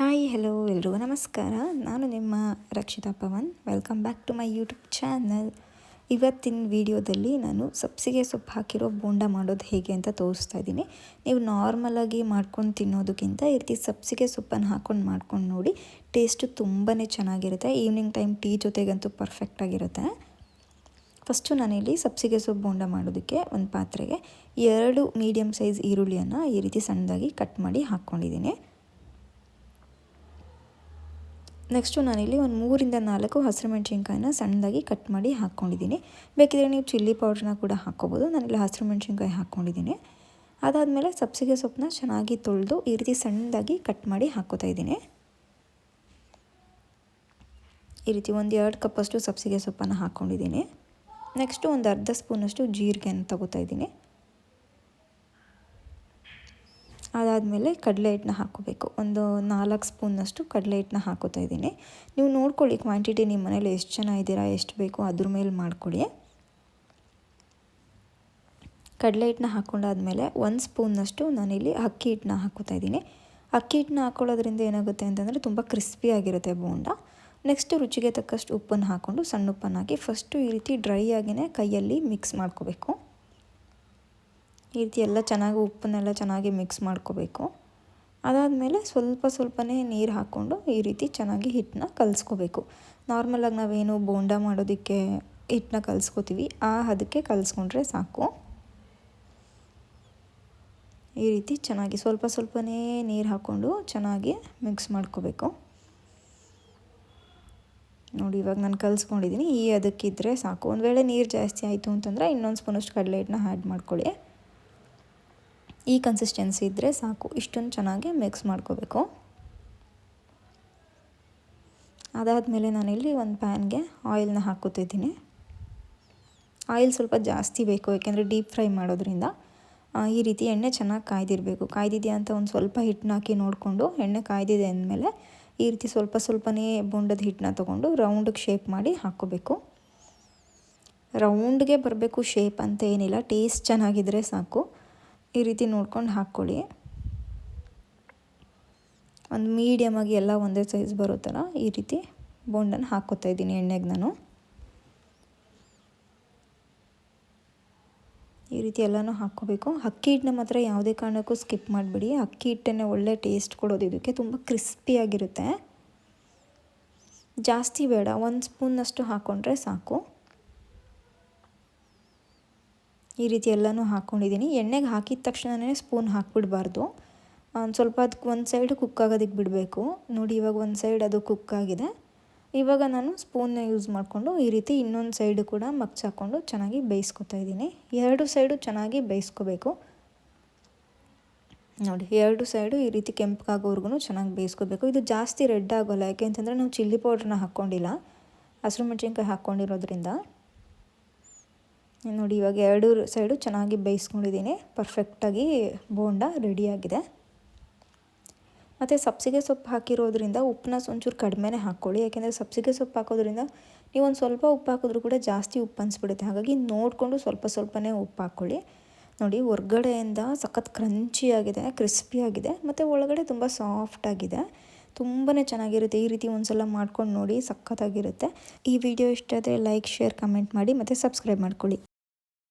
Hi hello ಎಲ್ರಿಗೂ ನಮಸ್ಕಾರ. ನಾನು ನಿಮ್ಮ Rakshitha Pavan. Welcome back to my YouTube channel ಇವತ್ತಿನ ವಿಡಿಯೋದಲ್ಲಿ ನಾನು ಸಬ್ಸಿಗೆ ಸೊಪ್ಪು ಹಾಕಿರೋ ಬೋಂಡ ಮಾಡೋದು ಹೇಗೆ ಅಂತ ತೋರಿಸ್ತಾ ಇದ್ದೀನಿ. ನೀವು ನಾರ್ಮಲಾಗಿ ಮಾಡ್ಕೊಂಡು ತಿನ್ನೋದಕ್ಕಿಂತ ಈ ರೀತಿ ಸಬ್ಸಿಗೆ ಸೊಪ್ಪನ್ನು ಹಾಕ್ಕೊಂಡು ಮಾಡ್ಕೊಂಡು ನೋಡಿ ಟೇಸ್ಟು ತುಂಬಾ ಚೆನ್ನಾಗಿರುತ್ತೆ. ಈವ್ನಿಂಗ್ ಟೈಮ್ ಟೀ ಜೊತೆಗಂತೂ ಪರ್ಫೆಕ್ಟಾಗಿರುತ್ತೆ ಫಸ್ಟು ನಾನಿಲ್ಲಿ ಸಬ್ಸಿಗೆ ಸೊಪ್ಪು ಬೋಂಡ ಮಾಡೋದಕ್ಕೆ ಒಂದು ಪಾತ್ರೆಗೆ ಎರಡು ಮೀಡಿಯಮ್ ಸೈಜ್ ಈರುಳ್ಳಿಯನ್ನು ಈ ರೀತಿ ಸಣ್ಣದಾಗಿ ಕಟ್ ಮಾಡಿ ಹಾಕ್ಕೊಂಡಿದ್ದೀನಿ ನೆಕ್ಸ್ಟು ನಾನಿಲ್ಲಿ ಒಂದು ಮೂರಿಂದ ನಾಲ್ಕು ಹಸಿರು ಮೆಣಸಿನ್ಕಾಯಿನ ಸಣ್ಣದಾಗಿ ಕಟ್ ಮಾಡಿ ಹಾಕ್ಕೊಂಡಿದ್ದೀನಿ ಬೇಕಿದ್ರೆ ನೀವು ಚಿಲ್ಲಿ ಪೌಡ್ರನ್ನ ಕೂಡ ಹಾಕ್ಕೋಬೋದು. ನಾನಿಲ್ಲಿ ಹಸಿರು ಮೆಣಸಿನ್ಕಾಯಿ ಹಾಕ್ಕೊಂಡಿದ್ದೀನಿ ಅದಾದಮೇಲೆ ಸಬ್ಸಿಗೆ ಸೊಪ್ಪನ್ನ ಚೆನ್ನಾಗಿ ತೊಳೆದು ಈ ರೀತಿ ಸಣ್ಣದಾಗಿ ಕಟ್ ಮಾಡಿ ಹಾಕ್ಕೋತಾ ಇದ್ದೀನಿ. ಈ ರೀತಿ ಒಂದು ಎರಡು ಕಪ್ಪಷ್ಟು ಸಬ್ಸಿಗೆ ಸೊಪ್ಪನ್ನು ಹಾಕ್ಕೊಂಡಿದ್ದೀನಿ ನೆಕ್ಸ್ಟು ಒಂದು ಅರ್ಧ ಸ್ಪೂನಷ್ಟು ಜೀರಿಗೆಯನ್ನು ತಗೋತಾ ಇದ್ದೀನಿ. ಅದಾದಮೇಲೆ ಕಡಲೆ ಹಿಟ್ಟನ್ನ ಹಾಕೋಬೇಕು ಒಂದು ನಾಲ್ಕು ಸ್ಪೂನಷ್ಟು ಕಡಲೆ ಹಿಟ್ಟನ್ನ ಹಾಕೋತಾ ಇದ್ದೀನಿ. ನೀವು ನೋಡ್ಕೊಳ್ಳಿ ಕ್ವಾಂಟಿಟಿ ನಿಮ್ಮ ಮನೇಲಿ ಎಷ್ಟು ಜನ ಇದ್ದೀರಾ, ಎಷ್ಟು ಬೇಕು ಅದ್ರ ಮೇಲೆ ಮಾಡ್ಕೊಳ್ಳಿ. ಕಡಲೆ ಹಿಟ್ಟನ್ನ ಹಾಕ್ಕೊಂಡಾದ್ಮೇಲೆ ಒಂದು ಸ್ಪೂನ್ನಷ್ಟು ನಾನಿಲ್ಲಿ ಅಕ್ಕಿ ಹಿಟ್ಟನ್ನ ಹಾಕೋತಾ ಇದ್ದೀನಿ. ಅಕ್ಕಿ ಹಿಟ್ಟನ್ನ ಹಾಕ್ಕೊಳ್ಳೋದ್ರಿಂದ ಏನಾಗುತ್ತೆ ಅಂತಂದರೆ ತುಂಬ ಕ್ರಿಸ್ಪಿಯಾಗಿರುತ್ತೆ ಬೋಂಡ. ನೆಕ್ಸ್ಟು ರುಚಿಗೆ ತಕ್ಕಷ್ಟು ಉಪ್ಪನ್ನು ಹಾಕ್ಕೊಂಡು ಸಣ್ಣ ಉಪ್ಪನ್ನು ಹಾಕಿ ಫಸ್ಟು ಈ ರೀತಿ ಡ್ರೈ ಆಗಿನೇ ಕೈಯಲ್ಲಿ ಮಿಕ್ಸ್ ಮಾಡ್ಕೋಬೇಕು. ಈ ರೀತಿ ಎಲ್ಲ ಚೆನ್ನಾಗಿ ಉಪ್ಪನ್ನೆಲ್ಲ ಚೆನ್ನಾಗಿ ಮಿಕ್ಸ್ ಮಾಡ್ಕೋಬೇಕು. ಅದಾದಮೇಲೆ ಸ್ವಲ್ಪ ಸ್ವಲ್ಪನೇ ನೀರು ಹಾಕ್ಕೊಂಡು ಈ ರೀತಿ ಚೆನ್ನಾಗಿ ಹಿಟ್ಟನ್ನ ಕಲಿಸ್ಕೋಬೇಕು. ನಾರ್ಮಲಾಗಿ ನಾವೇನು ಬೋಂಡ ಮಾಡೋದಕ್ಕೆ ಹಿಟ್ಟನ್ನ ಕಲಿಸ್ಕೋತೀವಿ. ಆ ಅದಕ್ಕೆ ಕಲಸ್ಕೊಂಡ್ರೆ ಸಾಕು. ಈ ರೀತಿ ಚೆನ್ನಾಗಿ ಸ್ವಲ್ಪ ಸ್ವಲ್ಪನೇ ನೀರು ಹಾಕ್ಕೊಂಡು ಚೆನ್ನಾಗಿ ಮಿಕ್ಸ್ ಮಾಡ್ಕೋಬೇಕು. ನೋಡಿ, ಇವಾಗ ನಾನು ಕಲಿಸ್ಕೊಂಡಿದ್ದೀನಿ ಈ ಅದಕ್ಕಿದ್ರೆ ಸಾಕು. ಒಂದು ವೇಳೆ ನೀರು ಜಾಸ್ತಿ ಆಯಿತು ಅಂತಂದರೆ ಇನ್ನೊಂದು ಸ್ಪೂನಷ್ಟು ಕಡಲೆ ಹಿಟ್ಟನ್ನ ಆ್ಯಡ್ ಮಾಡ್ಕೊಳ್ಳಿ. ಈ ಕನ್ಸಿಸ್ಟೆನ್ಸಿ ಇದ್ದರೆ ಸಾಕು. ಇಷ್ಟೊಂದು ಚೆನ್ನಾಗಿ ಮಿಕ್ಸ್ ಮಾಡ್ಕೋಬೇಕು. ಅದಾದಮೇಲೆ ನಾನಿಲ್ಲಿ ಒಂದು ಪ್ಯಾನ್ಗೆ ಆಯಿಲ್ನ ಹಾಕೋತಿದ್ದೀನಿ ಆಯಿಲ್ ಸ್ವಲ್ಪ ಜಾಸ್ತಿ ಬೇಕು ಏಕೆಂದರೆ ಡೀಪ್ ಫ್ರೈ ಮಾಡೋದ್ರಿಂದ. ಈ ರೀತಿ ಎಣ್ಣೆ ಚೆನ್ನಾಗಿ ಕಾಯ್ದಿರಬೇಕು. ಕಾಯ್ದಿದೆಯಾ ಅಂತ ಒಂದು ಸ್ವಲ್ಪ ಹಿಟ್ಟನ್ನ ಹಾಕಿ ನೋಡಿಕೊಂಡು ಎಣ್ಣೆ ಕಾಯ್ದಿದೆ ಅಂದಮೇಲೆ ಈ ರೀತಿ ಸ್ವಲ್ಪ ಸ್ವಲ್ಪನೇ ಬೊಂಡದ ಹಿಟ್ಟನ್ನ ತೊಗೊಂಡು ರೌಂಡಿಗೆ ಶೇಪ್ ಮಾಡಿ ಹಾಕ್ಕೋಬೇಕು. ರೌಂಡ್ಗೆ ಬರಬೇಕು ಶೇಪ್ ಅಂತ ಏನಿಲ್ಲ ಟೇಸ್ಟ್ ಚೆನ್ನಾಗಿದ್ದರೆ ಸಾಕು. ಈ ರೀತಿ ನೋಡ್ಕೊಂಡು ಹಾಕ್ಕೊಳ್ಳಿ. ಒಂದು ಮೀಡಿಯಮಾಗಿ ಎಲ್ಲ ಒಂದೇ ಸೈಜ್ ಬರೋ ಥರ ಈ ರೀತಿ ಬೋಂಡನ್ನು ಹಾಕ್ಕೋತಾ ಇದ್ದೀನಿ ಎಣ್ಣೆಗೆ ನಾನು. ಈ ರೀತಿ ಎಲ್ಲನೂ ಹಾಕ್ಕೋಬೇಕು. ಅಕ್ಕಿ ಹಿಟ್ಟನ್ನ ಮಾತ್ರ ಯಾವುದೇ ಕಾರಣಕ್ಕೂ ಸ್ಕಿಪ್ ಮಾಡಿಬಿಡಿ. ಅಕ್ಕಿ ಹಿಟ್ಟನ್ನೇ ಒಳ್ಳೆ ಟೇಸ್ಟ್ ಕೊಡೋದು ಇದಕ್ಕೆ. ತುಂಬ ಕ್ರಿಸ್ಪಿಯಾಗಿರುತ್ತೆ ಜಾಸ್ತಿ ಬೇಡ. ಒಂದು ಸ್ಪೂನಷ್ಟು ಹಾಕ್ಕೊಂಡ್ರೆ ಸಾಕು. ಈ ರೀತಿ ಎಲ್ಲನೂ ಹಾಕ್ಕೊಂಡಿದ್ದೀನಿ ಎಣ್ಣೆಗೆ ಹಾಕಿದ ತಕ್ಷಣವೇ ಸ್ಪೂನ್ ಹಾಕ್ಬಿಡಬಾರ್ದು. ಒಂದು ಸ್ವಲ್ಪ ಅದಕ್ಕೆ ಒಂದು ಸೈಡ್ ಕುಕ್ ಆಗೋದಕ್ಕೆ ಬಿಡಬೇಕು. ನೋಡಿ, ಇವಾಗ ಒಂದು ಸೈಡ್ ಅದು ಕುಕ್ ಆಗಿದೆ. ಇವಾಗ ನಾನು ಸ್ಪೂನ್ನ ಯೂಸ್ ಮಾಡಿಕೊಂಡು ಈ ರೀತಿ ಇನ್ನೊಂದು ಸೈಡು ಕೂಡ ಮಗ್ಚ್ ಹಾಕ್ಕೊಂಡು ಚೆನ್ನಾಗಿ ಬೇಯಿಸ್ಕೊತಾ ಇದ್ದೀನಿ. ಎರಡು ಸೈಡು ಚೆನ್ನಾಗಿ ಬೇಯಿಸ್ಕೋಬೇಕು. ನೋಡಿ, ಎರಡು ಸೈಡು ಈ ರೀತಿ ಕೆಂಪಗಾಗೋವರೆಗೂ ಚೆನ್ನಾಗಿ ಬೇಯಿಸ್ಕೋಬೇಕು. ಇದು ಜಾಸ್ತಿ ರೆಡ್ ಆಗೋಲ್ಲ. ಯಾಕೆ ಅಂತಂದರೆ ನಾವು ಚಿಲ್ಲಿ ಪೌಡ್ರನ್ನ ಹಾಕ್ಕೊಂಡಿಲ್ಲ. ಹಸಿರು ಮೆಣಸಿನ್ಕಾಯಿ ಹಾಕ್ಕೊಂಡಿರೋದ್ರಿಂದ. ನೋಡಿ, ಇವಾಗ ಎರಡು ಸೈಡು ಚೆನ್ನಾಗಿ ಬೇಯಿಸ್ಕೊಂಡಿದ್ದೀನಿ. ಪರ್ಫೆಕ್ಟಾಗಿ ಬೋಂಡ ರೆಡಿಯಾಗಿದೆ. ಮತ್ತು ಸಬ್ಸಿಗೆ ಸೊಪ್ಪು ಹಾಕಿರೋದ್ರಿಂದ ಉಪ್ಪನ್ನ ಒಂಚೂರು ಕಡಿಮೆನೇ ಹಾಕ್ಕೊಳ್ಳಿ. ಯಾಕೆಂದರೆ ಸಬ್ಸಿಗೆ ಸೊಪ್ಪು ಹಾಕೋದ್ರಿಂದ ನೀವು ಒಂದು ಸ್ವಲ್ಪ ಉಪ್ಪು ಹಾಕಿದ್ರೂ ಕೂಡ ಜಾಸ್ತಿ ಉಪ್ಪು ಅನಿಸ್ಬಿಡುತ್ತೆ. ಹಾಗಾಗಿ ನೋಡಿಕೊಂಡು ಸ್ವಲ್ಪ ಸ್ವಲ್ಪನೇ ಉಪ್ಪು ಹಾಕ್ಕೊಳ್ಳಿ. ನೋಡಿ, ಹೊರ್ಗಡೆಯಿಂದ ಸಖತ್ ಕ್ರಂಚಿಯಾಗಿದೆ ಕ್ರಿಸ್ಪಿಯಾಗಿದೆ ಮತ್ತು ಒಳಗಡೆ ತುಂಬ ಸಾಫ್ಟಾಗಿದೆ ತುಂಬಾ ಚೆನ್ನಾಗಿರುತ್ತೆ. ಈ ರೀತಿ ಒಂದ್ಸಲ ಮಾಡ್ಕೊಂಡು ನೋಡಿ ಸಖತ್ತಾಗಿರುತ್ತೆ. ಈ ವಿಡಿಯೋ ಇಷ್ಟ ಆದರೆ ಲೈಕ್ ಶೇರ್ ಕಮೆಂಟ್ ಮಾಡಿ, ಮತ್ತು ಸಬ್ಸ್ಕ್ರೈಬ್ ಮಾಡ್ಕೊಳ್ಳಿ.